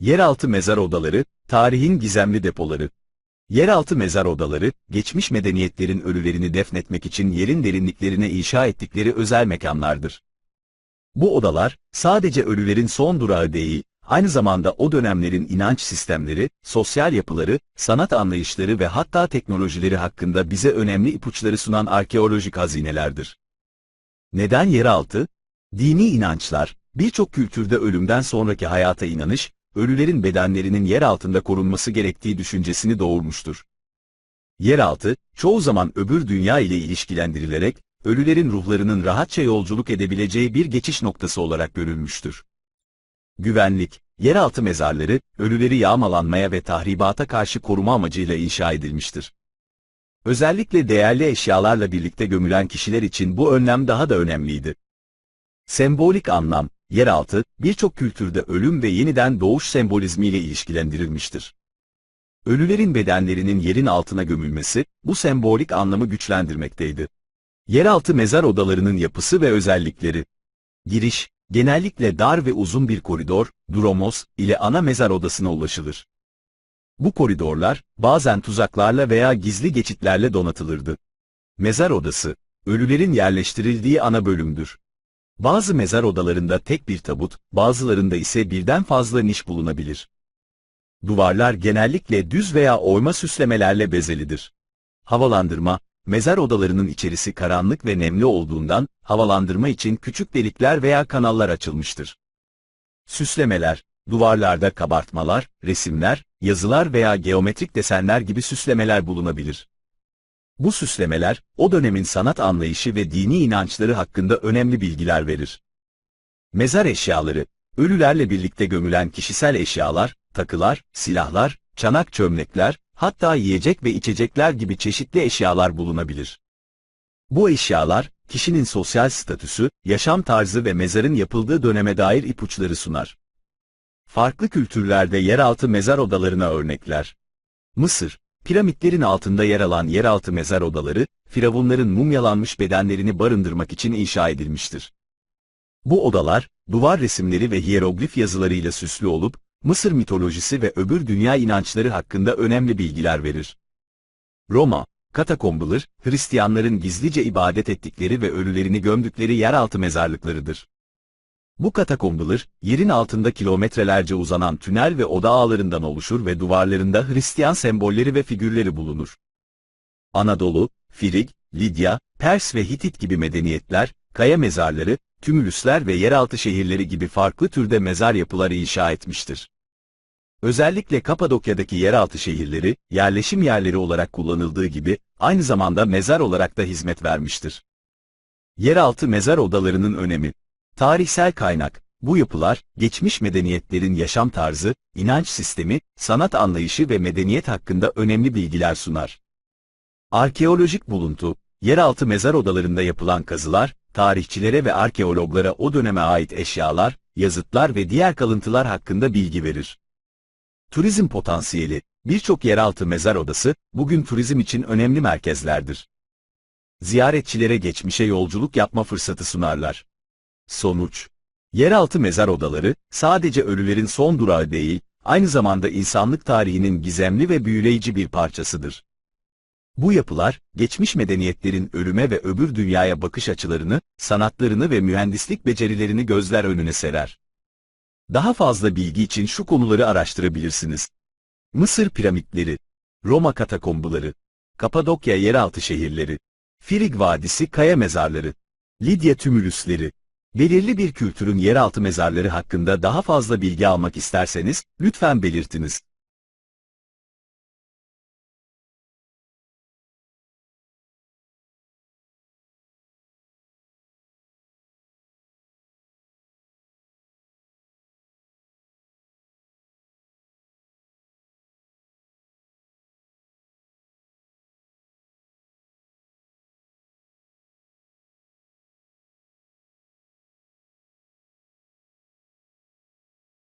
Yeraltı mezar odaları, tarihin gizemli depoları. Yeraltı mezar odaları, geçmiş medeniyetlerin ölülerini defnetmek için yerin derinliklerine inşa ettikleri özel mekanlardır. Bu odalar, sadece ölülerin son durağı değil, aynı zamanda o dönemlerin inanç sistemleri, sosyal yapıları, sanat anlayışları ve hatta teknolojileri hakkında bize önemli ipuçları sunan arkeolojik hazinelerdir. Neden yeraltı? Dini inançlar, birçok kültürde ölümden sonraki hayata inanış, ölülerin bedenlerinin yer altında korunması gerektiği düşüncesini doğurmuştur. Yeraltı, çoğu zaman öbür dünya ile ilişkilendirilerek, ölülerin ruhlarının rahatça yolculuk edebileceği bir geçiş noktası olarak görülmüştür. Güvenlik, yeraltı mezarları, ölüleri yağmalanmaya ve tahribata karşı koruma amacıyla inşa edilmiştir. Özellikle değerli eşyalarla birlikte gömülen kişiler için bu önlem daha da önemliydi. Sembolik anlam, yeraltı, birçok kültürde ölüm ve yeniden doğuş sembolizmiyle ilişkilendirilmiştir. Ölülerin bedenlerinin yerin altına gömülmesi, bu sembolik anlamı güçlendirmekteydi. Yeraltı mezar odalarının yapısı ve özellikleri. Giriş, genellikle dar ve uzun bir koridor, dromos, ile ana mezar odasına ulaşılır. Bu koridorlar, bazen tuzaklarla veya gizli geçitlerle donatılırdı. Mezar odası, ölülerin yerleştirildiği ana bölümdür. Bazı mezar odalarında tek bir tabut, bazılarında ise birden fazla niş bulunabilir. Duvarlar genellikle düz veya oyma süslemelerle bezelidir. Havalandırma, mezar odalarının içerisi karanlık ve nemli olduğundan, havalandırma için küçük delikler veya kanallar açılmıştır. Süslemeler, duvarlarda kabartmalar, resimler, yazılar veya geometrik desenler gibi süslemeler bulunabilir. Bu süslemeler, o dönemin sanat anlayışı ve dini inançları hakkında önemli bilgiler verir. Mezar eşyaları, ölülerle birlikte gömülen kişisel eşyalar, takılar, silahlar, çanak çömlekler, hatta yiyecek ve içecekler gibi çeşitli eşyalar bulunabilir. Bu eşyalar, kişinin sosyal statüsü, yaşam tarzı ve mezarın yapıldığı döneme dair ipuçları sunar. Farklı kültürlerde yeraltı mezar odalarına örnekler. Mısır, piramitlerin altında yer alan yeraltı mezar odaları, firavunların mumyalanmış bedenlerini barındırmak için inşa edilmiştir. Bu odalar, duvar resimleri ve hieroglif yazılarıyla süslü olup, Mısır mitolojisi ve öbür dünya inançları hakkında önemli bilgiler verir. Roma, katakombular, Hristiyanların gizlice ibadet ettikleri ve ölülerini gömdükleri yeraltı mezarlıklarıdır. Bu katakombular, yerin altında kilometrelerce uzanan tünel ve oda ağlarından oluşur ve duvarlarında Hristiyan sembolleri ve figürleri bulunur. Anadolu, Firig, Lidya, Pers ve Hitit gibi medeniyetler, kaya mezarları, tümülüsler ve yeraltı şehirleri gibi farklı türde mezar yapıları inşa etmiştir. Özellikle Kapadokya'daki yeraltı şehirleri, yerleşim yerleri olarak kullanıldığı gibi, aynı zamanda mezar olarak da hizmet vermiştir. Yeraltı mezar odalarının önemi Tarihsel kaynak, bu yapılar, geçmiş medeniyetlerin yaşam tarzı, inanç sistemi, sanat anlayışı ve medeniyet hakkında önemli bilgiler sunar. Arkeolojik buluntu, yeraltı mezar odalarında yapılan kazılar, tarihçilere ve arkeologlara o döneme ait eşyalar, yazıtlar ve diğer kalıntılar hakkında bilgi verir. Turizm potansiyeli, birçok yeraltı mezar odası, bugün turizm için önemli merkezlerdir. Ziyaretçilere geçmişe yolculuk yapma fırsatı sunarlar. Sonuç Yeraltı mezar odaları, sadece ölülerin son durağı değil, aynı zamanda insanlık tarihinin gizemli ve büyüleyici bir parçasıdır. Bu yapılar, geçmiş medeniyetlerin ölüme ve öbür dünyaya bakış açılarını, sanatlarını ve mühendislik becerilerini gözler önüne serer. Daha fazla bilgi için şu konuları araştırabilirsiniz. Mısır piramitleri, Roma katakombuları, Kapadokya yeraltı şehirleri, Firig Vadisi kaya mezarları, Lidya tümülüsleri. Belirli bir kültürün yeraltı mezarları hakkında daha fazla bilgi almak isterseniz, lütfen belirtiniz.